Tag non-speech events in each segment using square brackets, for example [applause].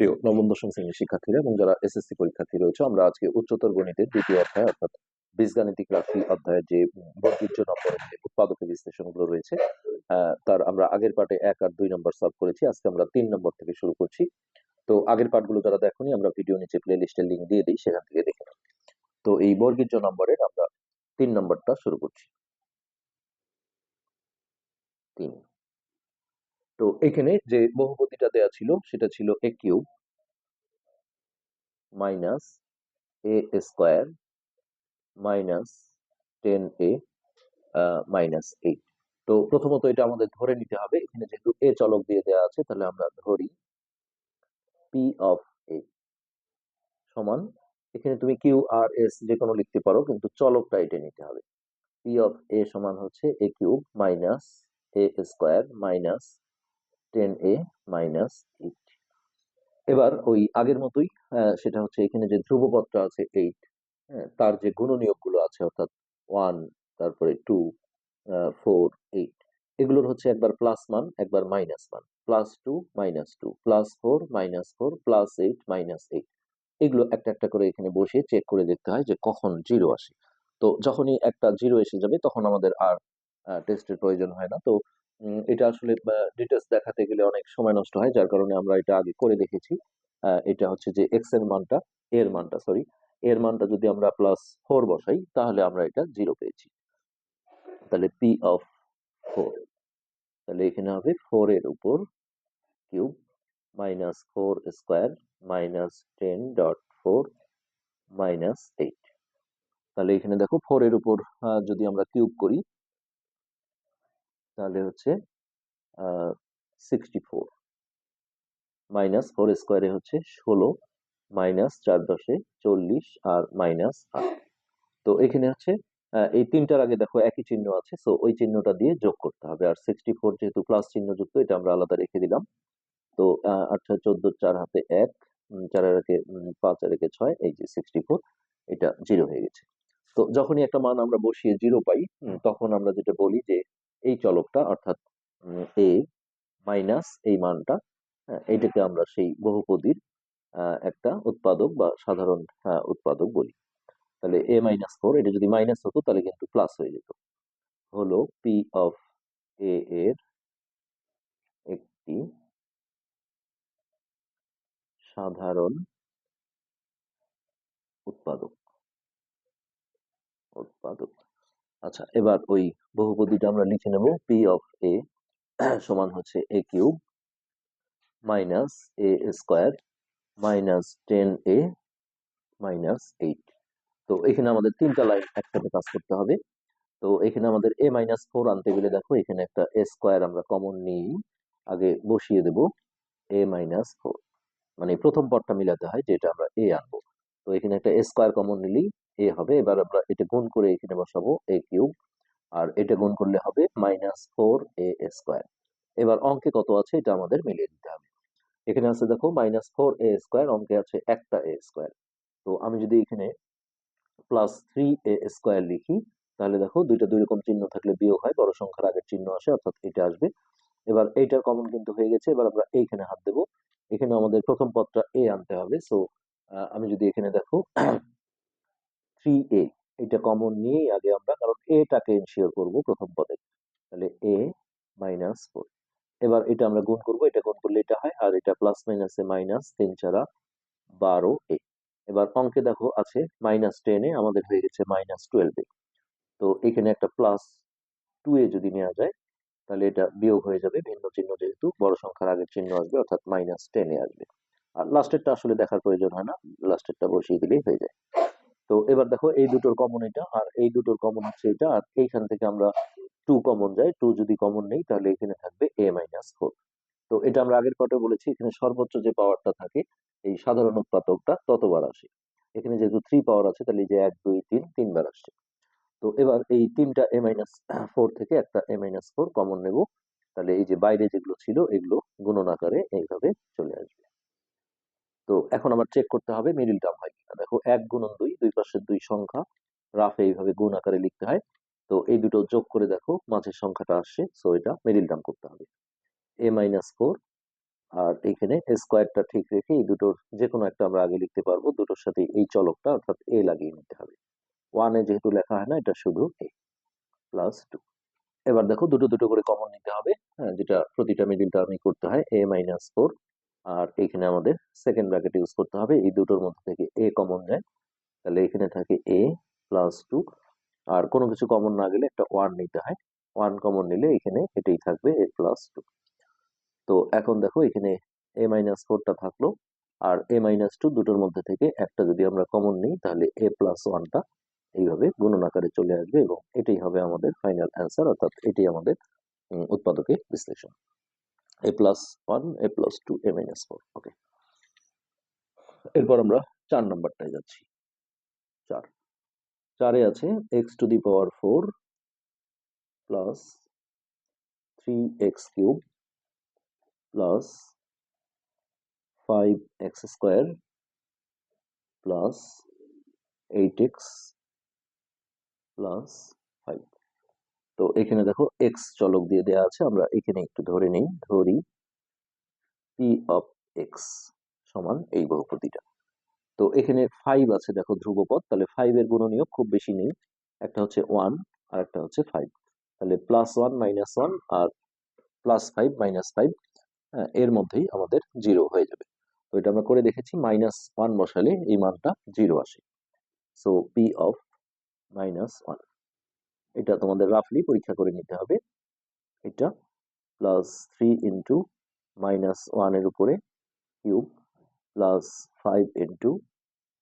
প্রিয় নবম, দশম শ্রেণির শিক্ষার্থীরা এবং যারা এসএসসি পরীক্ষার্থী রয়েছে, আমরা আজকে উচ্চতর গণিতের দ্বিতীয় অধ্যায় অর্থাৎ বীজগাণিতিক রাশি অধ্যায়ের যে বর্গীর্য নম্বরের যে উৎপাদক বিশ্লেষণগুলো রয়েছে তার আমরা আগের পার্টে এক আর দুই নম্বর সলভ করেছি। আজকে আমরা তিন নম্বর থেকে শুরু করছি। তো আগের পার্টগুলো যারা দেখনি, আমরা ভিডিও নিচে প্লে লিস্টের লিঙ্ক দিয়ে দিই, সেখান থেকে দেখে নাও। তো এই বর্গীর্য নম্বরের আমরা তিন নম্বরটা শুরু করছি। তিন। তো এখানে যে বহুপতিটা দেয়া ছিল, সেটা ছিল a cube minus a square minus ten a minus eight তো প্রথমত এটা আমাদের ধরে নিতে হবে, এখানে যেহেতু এ চলক দিয়ে দেওয়া আছে, তাহলে আমরা ধরি পি অফ এ সমান, এখানে তুমি কিউ আর এস যে কোনো লিখতে পারো, কিন্তু চলকটা এটা নিতে হবে। পি অফ এ সমান হচ্ছে a cube minus a square minus ten a minus eight এবার ওই আগের মতোই সেটা হচ্ছে এখানে যে ধ্রুবপদটা আছে এইট তার যে গুণনীয়কগুলো আছে, অর্থাৎ ওয়ান তারপরে টু ফোর এইট এগুলোর হচ্ছে একবার প্লাস মান, একবার মাইনাস মান। Plus two minus two plus four minus four plus eight minus eight এগুলো একটা একটা করে এখানে বসে চেক করে দেখতে হয় যে কখন জিরো আসে। তো যখনই একটা জিরো এসে যাবে, তখন আমাদের আর টেস্টের প্রয়োজন হয় না। তো এটা আসলে ডিটেলস দেখাতে গেলে অনেক সময় নষ্ট হয়, যার কারণে আমরা এটা আগে করে দেখেছি। এটা হচ্ছে যে এক্সের মানটা এর মানটা সরি এর মানটা যদি আমরা প্লাস ফোর বসাই, তাহলে আমরা এটা জিরো পেয়েছি। তাহলে পি অফ ফোর তাহলে এখানে হবে ফোর এর উপর cube minus four square minus ten dot four minus eight তাহলে এখানে দেখো ফোর এর উপর যদি আমরা কিউব করি তাহলে হচ্ছে সিক্সটি ফোর মাইনাস ফোর স্কোয়ারে হচ্ছে ষোলো মাইনাস চার দশে চল্লিশ আর মাইনাস আট। তো এখানে হচ্ছে এই তিনটার আগে দেখো একই চিহ্ন আছে সো ওই চিহ্নটা দিয়ে যোগ করতে হবে। আর সিক্সটি ফোর যেহেতু প্লাস চিহ্ন যুক্ত এটা আমরা আলাদা রেখে দিলাম। তো আট ছয় চোদ্দ, চার হাতে এক চারের একে পাঁচ একে ছয়, এই যে সিক্সটি ফোর এটা জিরো হয়ে গেছে। তো যখনই একটা মান আমরা বসিয়ে জিরো পাই তখন আমরা যেটা বলি যে এই চলকটা অর্থাৎ এ মাইনাস এই মানটা হ্যাঁ, এইটাকে আমরা সেই বহুপদীর একটা উৎপাদক বা সাধারণ উৎপাদক বলি। তাহলে এ মাইনাস ফোর এটা যদি মাইনাস হতো তাহলে কিন্তু প্লাস হয়ে যেত। হলো পি অফ এ এর একটি সাধারণ উৎপাদক। উৎপাদক। আচ্ছা এবার ওই বহুপদীটা আমরা লিখে নেব পি অফ এ সমান হচ্ছে a cube minus a square minus ten a minus eight তো এখানে আমাদের তিনটা লাইন একসাথে কাজ করতে হবে। তো এখানে আমাদের এ মাইনাস ফোর আনতে গেলে দেখো, এখানে একটা এ স্কোয়ার আমরা কমন নিই, আগে বসিয়ে দেব এ মাইনাস ফোর মানে প্রথম পদটা মিলাতে হয়, যেটা আমরা এ আনব। তো এখানে একটা এ স্কোয়ার কমন নিলেই এ হবে। এবার আমরা এটা গুণ করে এখানে বসাবো এ কিউব আর এটা গুণ করলে হবে মাইনাস ফোর এ স্কোয়ার এবার অঙ্কে কত আছে এটা আমাদের মিলিয়ে দিতে হবে। এখানে আছে দেখো মাইনাস ফোর এ স্কোয়ার অঙ্কে আছে একটা এ স্কোয়ার তো আমি যদি এখানে প্লাস থ্রি এ স্কোয়ার লিখি, তাহলে দেখো দুইটা দুই রকম চিহ্ন থাকলে বিয়োগ হয়, বড় সংখ্যার আগের চিহ্ন আসে, অর্থাৎ এটা আসবে। এবার এইটার কমন কিন্তু হয়ে গেছে, এবার আমরা এইখানে হাত দেবো। এখানে আমাদের প্রথম পদটা এ আনতে হবে। সো আমি যদি এখানে দেখো [clears throat] থ্রি এ এটা কমন নিয়েই আগে আমরা কারণ এটাকে ইনশিওর করব প্রথম পদে। তাহলে এ মাইনাস ফোর এবার এটা আমরা গুণ করব, এটা গুণ করলে এটা হয়, আর এটা প্লাস মাইনাসে মাইনাস তিন চারা বারো এ এবার অঙ্কে দেখো, আছে মাইনাস টেনে আমাদের হয়ে গেছে মাইনাস টুয়েলভে তো এখানে একটা প্লাস টু এ যদি নেওয়া যায়, তাহলে এটা বিয়োগ হয়ে যাবে, ভিন্ন চিহ্ন যেহেতু, বড় সংখ্যার আগের চিহ্ন আসবে, অর্থাৎ মাইনাস টেনে আসবে। আর লাস্টেরটা আসলে দেখার প্রয়োজন হয় না লাস্টেরটা বসিয়ে দিলেই হয়ে যায়। তো এবার দেখো এই দুটোর কমন এটা, আর এই দুটোর কমন হচ্ছে এটা, আর এইখান থেকে আমরা টু কমন যাই টু যদি কমন নেই, তাহলে এখানে থাকবে এ মাইনাস ফোর তো এটা আমরা আগের পাঠে বলেছি, এখানে সর্বোচ্চ যে পাওয়ারটা থাকে, এই সাধারণ উৎপাদকটা ততবার আসে। এখানে যেহেতু থ্রি পাওয়ার আছে, তাহলে এই যে এক, দুই, তিন, তিনবার আসছে। তো এবার এই তিনটা এ মাইনাস ফোর থেকে একটা এ মাইনাস ফোর কমন নেব। তাহলে এই যে বাইরে যেগুলো ছিল, এগুলো গুণন আকারে এইভাবে চলে আসবে। তো এখন আবার চেক করতে হবে মিডিল টার্ম হয় কিনা। দেখো এক গুণন দুই দুই পাশের দুই সংখ্যা রাফে এইভাবে গুণ আকারে লিখতে হয়। তো এই দুটো যোগ করে দেখো, মাঝের সংখ্যাটা আসছে সো এটা মিডিল টার্ম করতে হবে। এ মাইনাস ফোর আর এখানে স্কোয়ারটা ঠিক রেখে এই দুটোর যে কোনো একটা আমরা আগে লিখতে পারব, দুটোর সাথে এই চলকটা অর্থাৎ এ লাগিয়ে নিতে হবে। ওয়ানে যেহেতু লেখা হয় না, এটা শুধু এ প্লাস টু এবার দেখো দুটো দুটো করে কমন নিতে হবে হ্যাঁ যেটা প্রতিটা মিডিল টার্মে করতে হয় এ মাইনাস ফোর আর এখানে আমাদের সেকেন্ড ব্র্যাকেট ইউজ করতে হবে। এই দুটোর মধ্যে থেকে এ কমন যায় তাহলে এখানে থাকে এ প্লাস টু আর কোনো কিছু কমন না গেলে একটা ওয়ান নিতে হয়। ওয়ান কমন নিলে এখানে এটাই থাকবে এ প্লাস টু তো এখন দেখো এখানে এ মাইনাস ফোরটা থাকল। আর এ মাইনাস টু দুটোর মধ্যে থেকে একটা যদি আমরা কমন নিই, তাহলে এ প্লাস ওয়ানটা এইভাবে গুণন আকারে চলে আসবে এবং এটাই হবে আমাদের ফাইনাল অ্যান্সার অর্থাৎ এটি আমাদের উৎপাদকের বিশ্লেষণ। A plus one a plus two a minus four okay এরপর আমরা চার নাম্বারটায় যাচ্ছি। চার। চারে আছে x to the power four plus three x cube plus five x square plus eight x plus তো এখানে দেখো এক্স চলক দিয়ে দেওয়া আছে, আমরা এখানে একটু ধরে নেই, ধরি পি অফ এক্স সমান এই বহুপতিটা তো এখানে ফাইভ আছে দেখো ধ্রুবপদ, তাহলে ফাইভ এর গুণনীয় খুব বেশি নেই, একটা হচ্ছে ওয়ান আর একটা হচ্ছে ফাইভ তাহলে প্লাস ওয়ান মাইনাস ওয়ান আর প্লাস ফাইভ মাইনাস ফাইভ এর মধ্যেই আমাদের জিরো হয়ে যাবে। তো এটা আমরা করে দেখেছি মাইনাস ওয়ান বসালে এই মানটা জিরো আসে। So P of minus one এটা তোমাদের রাফলি পরীক্ষা করে নিতে হবে। এটা প্লাস থ্রি ইন্টু মাইনাস ওয়ানের উপরে cube plus five into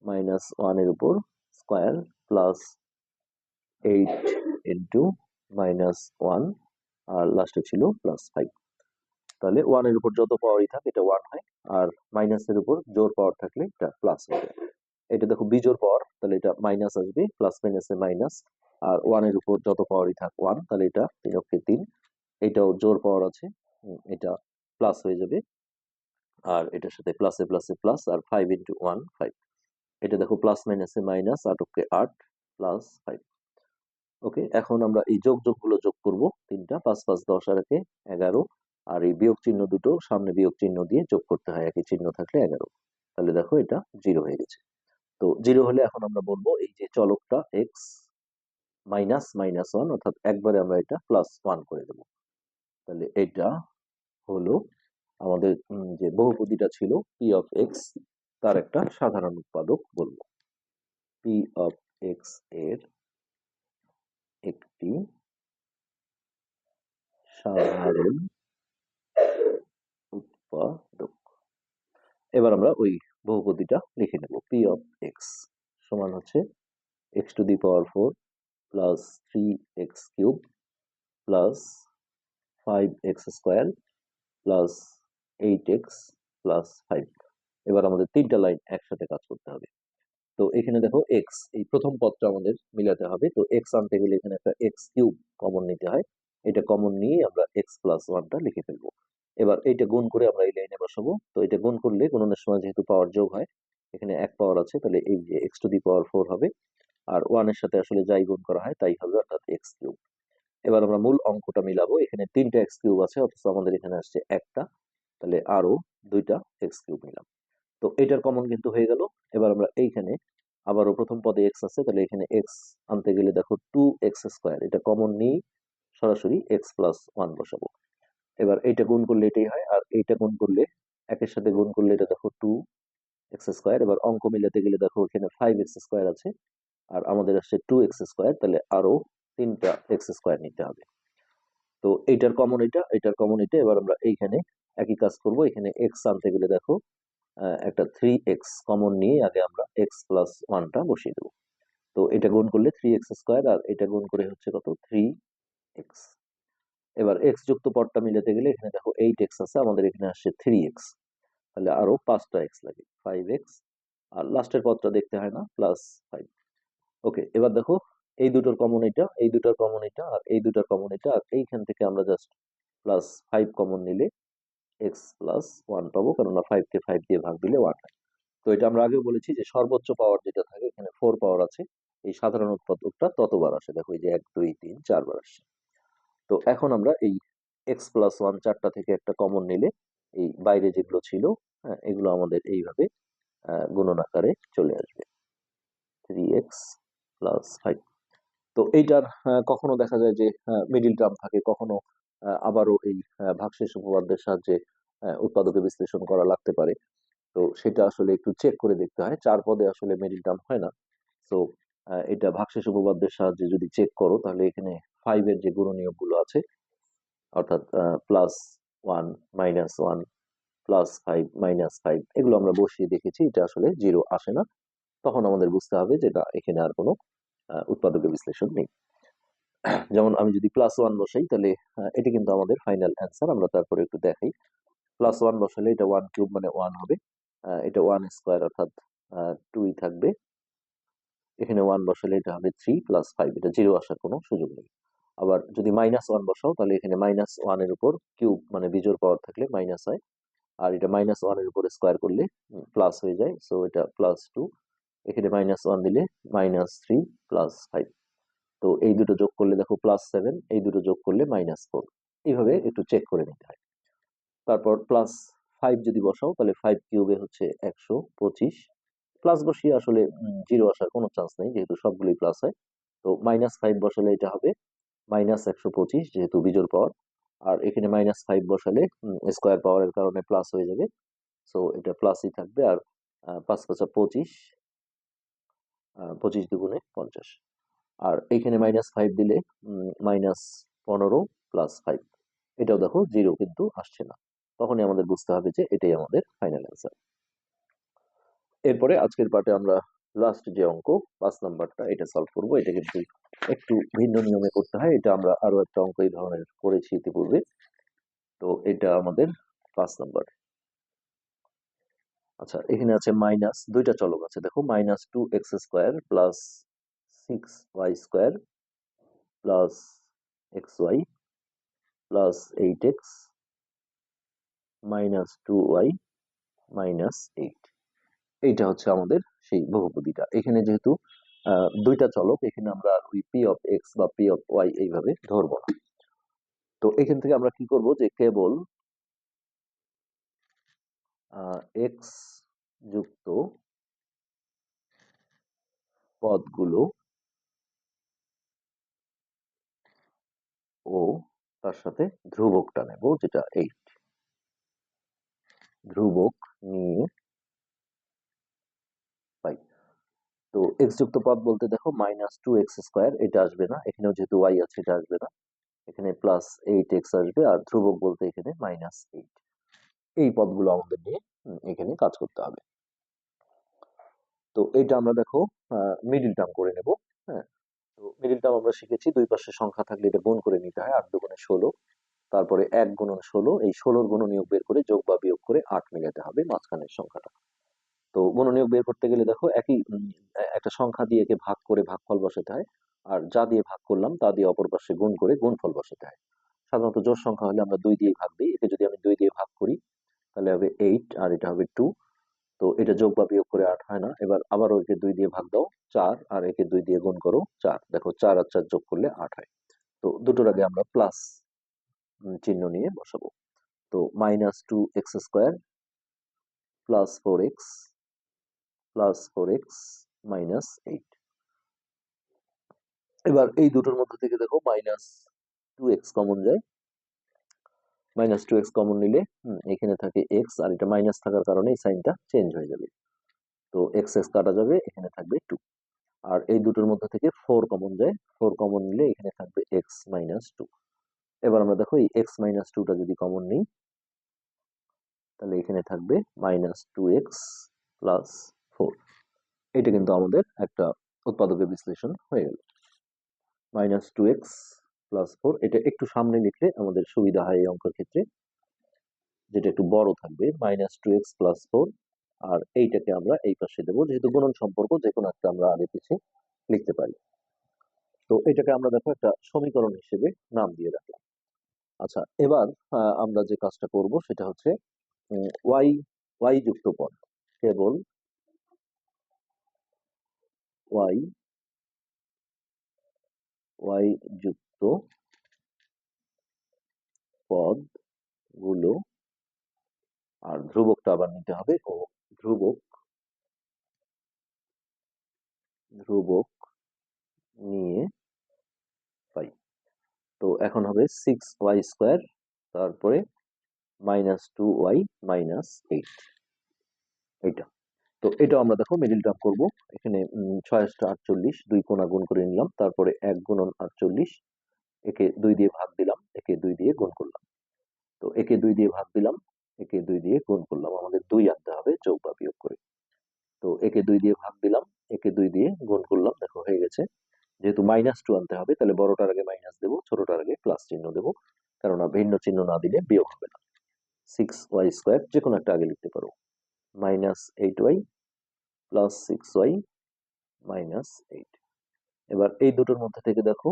minus ওয়ানের উপর square plus eight into minus one আর লাস্টে ছিল প্লাস ফাইভ তাহলে ওয়ানের উপর যত পাওয়ারই থাকে, এটা ওয়ান হয়, আর মাইনাসের উপর জোর পাওয়ার থাকলে এটা প্লাস হবে এটা দেখো বিজোর পাওয়ার তাহলে এটা মাইনাস আসবে প্লাস মাইনাসে মাইনাস আর ওয়ানের উপর যত পাওয়ারই থাক ওয়ান তাহলে এটা তিন তিন। এটাও জোর পাওয়ার আছে এটা প্লাস হয়ে যাবে। আর এটার সাথে প্লাসে প্লাসে প্লাস আর ফাইভ ইন্টু ওয়ান ফাইভ এটা দেখো প্লাস মাইনাসে মাইনাস আট অক্ষে আট প্লাস ফাইভ ওকে এখন আমরা এই যোগ যোগগুলো যোগ করব, তিনটা, পাঁচ পাঁচ, দশ, আর একে এগারো। আর এই বিয়োগ চিহ্ন দুটো সামনে বিয়োগ চিহ্ন দিয়ে যোগ করতে হয় একই চিহ্ন থাকলে এগারো। তাহলে দেখো এটা জিরো হয়ে গেছে। তো জিরো হলে এখন আমরা বলব, এই যে চলকটা এক্স মাইনাস মাইনাস ওয়ান অর্থাৎ একবারে আমরা এটা প্লাস ওয়ান করে দেবো। তাহলে এটা হলো আমাদের যে বহুপদীটা ছিল পি অফ এক্স তার একটা সাধারণ উৎপাদক বলব। পি অফ এক্সের একটি সাধারণ উৎপাদক। এবার আমরা ওই বহুপদীটা লিখে নেব। পি অফ এক্স সমান হচ্ছে x to the power four plus three x cube plus five x square plus eight x plus five এবার আমাদের তিনটা লাইন একসাথে কাজ করতে হবে। তো এখানে দেখো এক্স এই প্রথম পদটা আমাদের মিলাতে হবে। তো এক্স আনতে গেলে এখানে একটা এক্স কিউব কমন নিতে হয়। এটা কমন নিয়ে আমরা এক্স প্লাস ওয়ানটা লিখে ফেলব। এবার এইটা গুণ করে আমরা এই লাইনে বসাবো। তো এটা গুণ করলে গুণনের সময় যেহেতু পাওয়ার যোগ হয়, এখানে এক পাওয়ার আছে, তাহলে এই যে x to the power four হবে। আর ওয়ানের সাথে আসলে যাই গুণ করা হয়, তাই হবে অর্থাৎ এক্স কিউব এবার আমরা মূল অঙ্কটা মিলাবো, এখানে তিনটা এক্স কিউব আছে, অথচ আমাদের এখানে আসছে একটা, তাহলে আরও দুইটা এক্স কিউব নিলাম তো এটার কমন কিন্তু হয়ে গেল, এবার আমরা এইখানে আবারও প্রথম পদে এক্স আছে, তাহলে এখানে এক্স আনতে গেলে দেখো টু এক্স স্কোয়ার এটা কমন নিয়ে সরাসরি এক্স প্লাস ওয়ান বসাবো। এবার এইটা গুণ করলে এটাই হয়, আর এইটা গুণ করলে, একের সাথে গুণ করলে এটা দেখো টু এক্স স্কোয়ার এবার অঙ্ক মিলাতে গেলে দেখো এখানে ফাইভ এক্স স্কোয়ার আছে আর আমাদের আসছে টু এক্স স্কোয়ার তাহলে আরও তিনটা এক্স স্কোয়ার নিতে হবে। তো এইটার কমন এটা এটার কমন এটা, এবার আমরা এইখানে একই কাজ করব। এখানে এক্স আনতে গেলে দেখো একটা থ্রি এক্স কমন নিয়ে আগে আমরা এক্স প্লাস ওয়ানটা বসিয়ে দেবো। তো এটা গুণ করলে থ্রি এক্স স্কোয়ার আর এটা গুণ করে হচ্ছে কত? থ্রি এক্স এবার এক্স যুক্ত পদটা মিলাতে গেলে এখানে দেখো এইট এক্স আছে, আমাদের এখানে আসছে থ্রি এক্স তাহলে আরও পাঁচটা এক্স লাগে ফাইভ এক্স আর লাস্টের পদটা দেখতে হয় না প্লাস ফাইভ ওকে এবার দেখো এই দুটোর কমন এটা এই দুটোর কমন এটা আর এই দুটোর কমন এটা আর এইখান থেকে আমরা জাস্ট প্লাস ফাইভ কমন নিলে এক্স প্লাস ওয়ান পাবো কেননা ফাইভ কে ফাইভ দিয়ে ভাগ দিলে ওয়ান হয় তো এটা আমরা আগে বলেছি যে সর্বোচ্চ পাওয়ার যেটা থাকে এখানে ফোর পাওয়ার আছে এই সাধারণ উৎপাদকটা ততবার আসে। দেখো এই যে এক দুই তিন চারবার আসে তো এখন আমরা এই এক্স প্লাস ওয়ান চারটা থেকে একটা কমন নিলে এই বাইরে যেগুলো ছিল হ্যাঁ এগুলো আমাদের এইভাবে আহ, গুণন আকারে চলে আসবে। থ্রি এক্স প্লাস ফাইভ তো এইটার কখনো দেখা যায় যে মিডিল টার্ম থাকে, কখনো আবারও এই ভাগশেষ উপপাদ্যের সাহায্যে উৎপাদকে বিশ্লেষণ করা লাগতে পারে। তো সেটা আসলে একটু চেক করে দেখতে হয়, চার পদে আসলে মিডিল টার্ম হয় না। তো এটা ভাগশেষ উপপাদ্যের সাহায্যে যদি চেক করো, তাহলে এখানে ফাইভ এর যে গুণনীয়কগুলো আছে, অর্থাৎ plus one minus one plus five minus five এগুলো আমরা বসিয়ে দেখেছি, এটা আসলে জিরো আসে না। তখন আমাদের বুঝতে হবে যে না এখানে আর কোনো উৎপাদকের বিশ্লেষণ নেই। যেমন আমি যদি প্লাস ওয়ান বসাই, তাহলে এটি কিন্তু আমাদের ফাইনাল অ্যান্সার আমরা তারপরে একটু দেখাই। প্লাস ওয়ান বসালে এটা ওয়ান কিউব মানে ওয়ান হবে এটা ওয়ান স্কোয়ার অর্থাৎ টুই থাকবে। এখানে ওয়ান বসালে এটা হবে থ্রি প্লাস ফাইভ এটা জিরো আসার কোনো সুযোগ নেই। আবার যদি মাইনাস ওয়ান বসাও, তাহলে এখানে মাইনাস ওয়ানের উপর কিউব মানে বিজোর পাওয়ার থাকলে মাইনাস হয়। আর এটা মাইনাস ওয়ানের উপর স্কোয়ার করলে প্লাস হয়ে যায় সো এটা প্লাস টু এখানে মাইনাস ওয়ান দিলে মাইনাস থ্রি প্লাস ফাইভ তো এই দুটো যোগ করলে দেখো প্লাস সেভেন এই দুটো যোগ করলে মাইনাস ফোর এইভাবে একটু চেক করে নিতে হয়। তারপর প্লাস ফাইভ যদি বসাও, তাহলে ফাইভ কিউবে হচ্ছে একশো পঁচিশ। প্লাস বসিয়ে আসলে জিরো আসার কোনো চান্স নেই, যেহেতু সবগুলোই প্লাস হয়। তো মাইনাস ফাইভ বসালে এটা হবে মাইনাস একশো পঁচিশ, যেহেতু বিজোর পাওয়ার আর এখানে মাইনাস ফাইভ বসালে স্কোয়ার পাওয়ারের কারণে প্লাস হয়ে যাবে। সো এটা প্লাসই থাকবে। আর পাঁচ পাঁচা পঁচিশ পঁচিশ দুগুণে পঞ্চাশ। আর এইখানে মাইনাস ফাইভ দিলে মাইনাস পনেরো প্লাস ফাইভ এটাও দেখো জিরো কিন্তু আসছে না। তখনই আমাদের বুঝতে হবে যে এটাই আমাদের ফাইনাল অ্যান্সার এরপরে আজকের পার্টে আমরা লাস্ট যে অঙ্ক পাঁচ নাম্বারটা এটা সলভ করব। এটা কিন্তু একটু ভিন্ন নিয়মে করতে হয়। এটা আমরা আরও একটা অঙ্ক এই ধরনের করেছি ইতিপূর্বে। তো এটা আমাদের পাঁচ নাম্বার আচ্ছা এখানে আছে মাইনাস দুইটা চলক আছে। দেখো, minus two x square plus six y square plus x y plus eight x minus two y minus eight. এইটা হচ্ছে আমাদের সেই বহুপদীটা। এখানে যেহেতু দুইটা চলক, এখানে আমরা ওই পি অফ এক্স বা পি অফ ওয়াই এইভাবে ধরবো না। তো এখান থেকে আমরা কি করব যে কেবল এক্স যুক্ত পদগুলো ও তার সাথে ধ্রুবকটা নেব, যেটা এইট ধ্রুবক নিয়ে পাই তো এক্স যুক্ত পদ বলতে দেখো মাইনাস টু এক্স স্কোয়ার এটা আসবে না। এখানেও যেহেতু ওয়াই আছে, এটা আসবে না। এখানে প্লাস এইট এক্স আসবে, আর ধ্রুবক বলতে এখানে মাইনাস এইট এই পদগুলো আমাদের নিয়ে এখানে কাজ করতে হবে। তো এটা আমরা দেখো মিডিল টার্ম করে নেব হ্যাঁ? তো মিডিল টার্ম আমরা শিখেছি দুই পাশে সংখ্যা থাকলে এটা গুণ করে নিতে হয়, আট দুগুণে ষোলো। তারপরে এক গুণন ষোলো, এই ষোলোর গুণনীয়ক বের করে যোগ বা বিয়োগ করে আট মেলাতে হবে মাঝখানের সংখ্যাটা। তো গুণনীয়ক বের করতে গেলে দেখো একই একটা সংখ্যা দিয়ে একে ভাগ করে ভাগফল বসাতে হয়, আর যা দিয়ে ভাগ করলাম তা দিয়ে অপর পাশে গুণ করে গুণফল বসাতে হয়। সাধারণত জোড় সংখ্যা হলে আমরা দুই দিয়ে ভাগ দিই, একে যদি আমি দুই দিয়ে ভাগ করি তাহলে হবে এইট আর এটা হবে টু তো এটা যোগ বা বিয়োগ করে আট হয় না। এবার আবারও একে দুই দিয়ে ভাগ দাও, চার আর একে দুই দিয়ে গুণ করো চার। দেখো চার আর চার যোগ করলে আট হয়। তো দুটোর আগে আমরা প্লাস চিহ্ন নিয়ে বসাবো। তো minus two x square plus four x plus four x minus eight এবার এই দুটোর মধ্যে থেকে দেখো মাইনাস টু এক্স কমন যায়। মাইনাস টু এক্স কমন নিলে এখানে থাকে এক্স আর এটা মাইনাস থাকার কারণে এই সাইনটা চেঞ্জ হয়ে যাবে। তো এক্স এক্স কাটা যাবে, এখানে থাকবে টু আর এই দুটোর মধ্যে থেকে ফোর কমন যায় ফোর কমন নিলে এখানে থাকবে এক্স মাইনাস টু এবার আমরা দেখো এই এক্স মাইনাস টুটা যদি কমন নিই, তাহলে এখানে থাকবে minus two x plus four এটা কিন্তু আমাদের একটা উৎপাদকের বিশ্লেষণ হয়ে গেল। Minus two x plus four এটা একটু সামনে লিখলে আমাদের সুবিধা হয় এই অঙ্কের ক্ষেত্রে। যেটা একটু বড় থাকবে minus two x plus four আর এইটাকে আমরা এই পাশে দেবো, যেহেতু গুণন সম্পর্ক, যে কোনো একটা আমরা আগে পিছিয়ে লিখতে পারি। তো এটাকে আমরা দেখো একটা সমীকরণ হিসেবে নাম দিয়ে রাখলাম। আচ্ছা এবার আমরা যে কাজটা করব সেটা হচ্ছে ওয়াই ওয়াই যুক্ত পদ। কেবল ওয়াই ওয়াই যুক্ত পদগুলো আর ধ্রুবকটা আবার নিতে হবে ও ধ্রুবক ধ্রুবক নিয়ে পাই। তো এখন হবে সিক্স ওয়াই স্কোয়ার তারপরে minus two y minus eight এইটা। তো এটা আমরা দেখো মিডিল টার্ম করব। এখানে ছয় আটচল্লিশ, দুই কোণা গুণ করে নিলাম, তারপরে এক গুণন আটচল্লিশ একে দুই দিয়ে ভাগ দিলাম, একে দুই দিয়ে গুণ করলাম। তো একে দুই দিয়ে ভাগ দিলাম, একে দুই দিয়ে গুণ করলাম। আমাদের দুই আনতে হবে, যোগ বা বিয়োগ করে। তো একে দুই দিয়ে ভাগ দিলাম, একে দুই দিয়ে গুণ করলাম। দেখো, হয়ে গেছে। যেহেতু মাইনাস টু আনতে হবে, তাহলে বড়টার আগে মাইনাস দেবো, ছোটটার আগে প্লাস চিহ্ন দেবো। কেননা ভিন্ন চিহ্ন না দিলে বিয়োগ হবে না। সিক্স ওয়াই স্কোয়ার যে কোনো একটা আগে লিখতে পারো। Minus eight y plus six y minus eight এবার এই দুটোর মধ্যে থেকে দেখো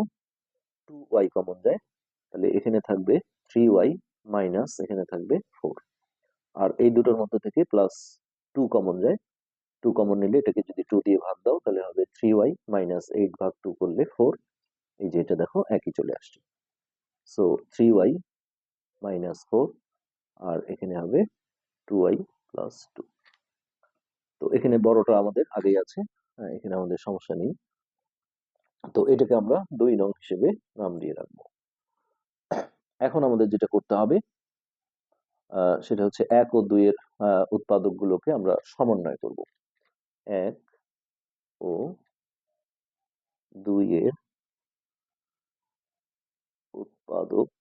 টু ওয়াই কমন যায় তাহলে এখানে থাকবে থ্রি ওয়াই মাইনাস এখানে থাকবে ফোর আর এই দুটোর মধ্যে থেকে প্লাস টু কমন যায় টু কমন নিলে এটাকে যদি টু দিয়ে ভাগ দাও তাহলে হবে থ্রি ওয়াই মাইনাস এইট ভাগ টু করলে ফোর এই যে এটা দেখো একই চলে আসছে। So three y minus four আর এখানে হবে টু ওয়াই প্লাস টু তো এখানে বড়টা আমাদের আগেই আছে হ্যাঁ, এখানে আমাদের সমস্যা নেই। তো এটাকে আমরা দুই নং হিসেবে নাম দিয়ে রাখব। এখন আমাদের যেটা করতে হবে সেটা হচ্ছে এক ও দুইয়ের উৎপাদক গুলোকে আমরা সমন্বয় করব। এক ও দুইয়ের উৎপাদকগুলো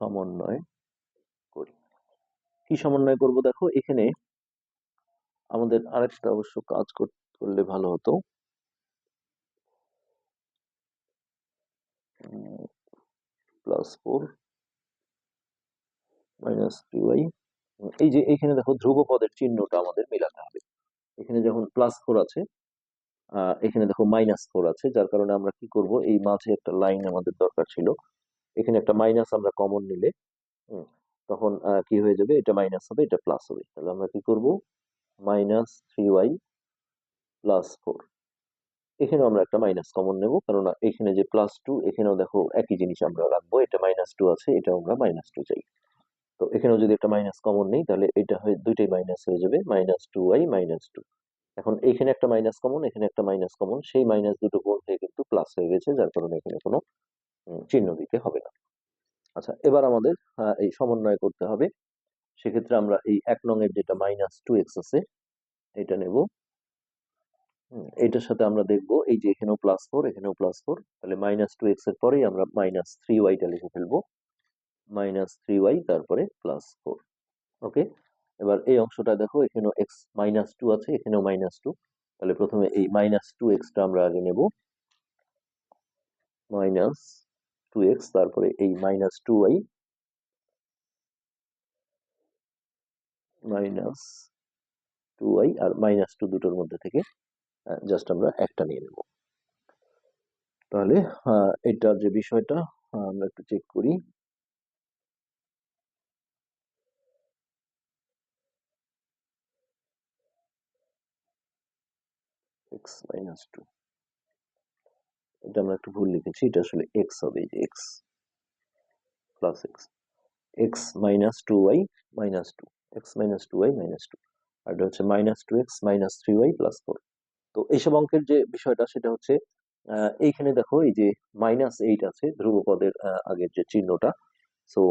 সমন্বয় করি। কি সমন্বয় করব দেখো? এখানে আমাদের আরেকটা অবশ্য কাজ কর- করলে ভালো হতো। Plus four minus three y এই যে এখানে দেখো ধ্রুব পদের চিহ্নটা আমাদের মেলাতে হবে। এখানে যখন প্লাস ফোর আছে এখানে দেখো মাইনাস ফোর আছে, যার কারণে আমরা কি করব, এই মাঝে একটা লাইন আমাদের দরকার ছিল। এখানে একটা মাইনাস আমরা কমন নিলে তখন কি হয়ে যাবে? এটা মাইনাস হবে, এটা প্লাস হবে। তাহলে আমরা কি করব? Minus three y plus four এখানেও আমরা একটা মাইনাস কমন নেব কারণ এখানে যে প্লাস টু এখানেও দেখো একই জিনিস আমরা রাখব, এটা মাইনাস টু আছে, এটাও আমরা মাইনাস টু চাই। তো এখানেও যদি একটা মাইনাস কমন নেই, তাহলে এটা হয়ে, দুইটাই মাইনাস হয়ে যাবে minus two y minus two এখন এখানে একটা মাইনাস কমন এখানে একটা মাইনাস কমন সেই মাইনাস দুটো গুণ হয়ে কিন্তু প্লাস হয়ে গেছে, যার কারণে এখানে কোনো চিহ্ন দিতে হবে না। আচ্ছা এবার আমাদের এই সমন্বয় করতে হবে। সেক্ষেত্রে আমরা এই এক নং এর যেটা মাইনাস টু এক্স আছে, এটা নেব। এটার সাথে আমরা দেখব এই যে এখানেও প্লাস ফোর এখানেও প্লাস ফোর তাহলে মাইনাস টু এক্সের পরেই আমরা মাইনাস থ্রি ওয়াইটা লিখে ফেলব। মাইনাস থ্রি ওয়াই তারপরে প্লাস ফোর ওকে এবার এই অংশটা দেখো, এখানেও এক্স মাইনাস টু আছে, এখানেও মাইনাস টু তাহলে প্রথমে এই মাইনাস টু এক্সটা আমরা আগে নেব। মাইনাস টু এক্স তারপরে এই minus two y minus two y আর মাইনাস টু দুটোর মধ্যে থেকে জাস্ট আমরা একটা নিয়ে নেব। তাহলে এটার যে বিষয়টা আমরা একটু চেক করি। এক্স মাইনাস টু এটা আমরা একটু ভুল লিখেছি, এটা আসলে এক্স হবে যে x plus x x minus two y minus two x minus two y minus two আর এটা হচ্ছে minus two x minus three y plus four তো এইসব অঙ্কের যে বিষয়টা, সেটা হচ্ছে এইখানে দেখো এই যে মাইনাস এইট আছে ধ্রুবপদের আগের যে চিহ্নটা। সো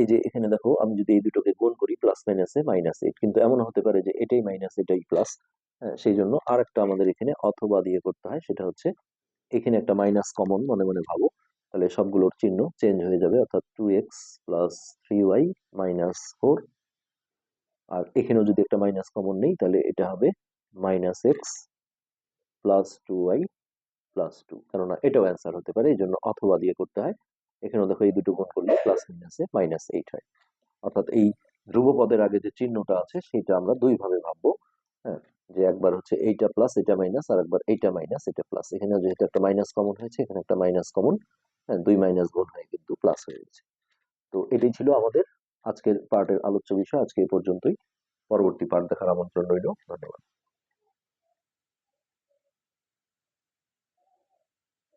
এই যে এখানে দেখো আমি যদি এই দুটোকে গুণ করি প্লাস মাইনাসে মাইনাস এইট কিন্তু এমন হতে পারে যে এটাই মাইনাস এটাই প্লাস সেই জন্য আর একটা আমাদের এখানে অথবা দিয়ে করতে হয়, সেটা হচ্ছে এখানে একটা মাইনাস কমন মনে মনে ভাবো, তাহলে সবগুলোর চিহ্ন চেঞ্জ হয়ে যাবে, অর্থাৎ two x plus three y minus four আর এখানেও যদি একটা মাইনাস কমন নেই, তাহলে এটা হবে minus x plus two y plus two কেননা এটাও অ্যান্সার হতে পারে এই জন্য অথবা দিয়ে করতে হয়। এখানেও দেখো এই দুটো গুণ করলে প্লাস মাইনাসে মাইনাস এইট হয়। অর্থাৎ এই ধ্রুব পদের আগে যে চিহ্নটা আছে, সেটা আমরা দুই ভাবে ভাববো। হ্যাঁ যে একবার হচ্ছে এইটা প্লাস এটা মাইনাস আর একবার এইটা মাইনাস এটা প্লাস এখানে যেহেতু একটা মাইনাস কমন হয়েছে, এখানে একটা মাইনাস কমন হ্যাঁ দুই মাইনাস গুণ হয়ে কিন্তু প্লাস হয়ে গেছে। তো এটাই ছিল আমাদের আজকের পার্টের আলোচ্য বিষয় আজকে এই পর্যন্তই। পরবর্তী পার্ট দেখার আমন্ত্রণ রইল। ধন্যবাদ।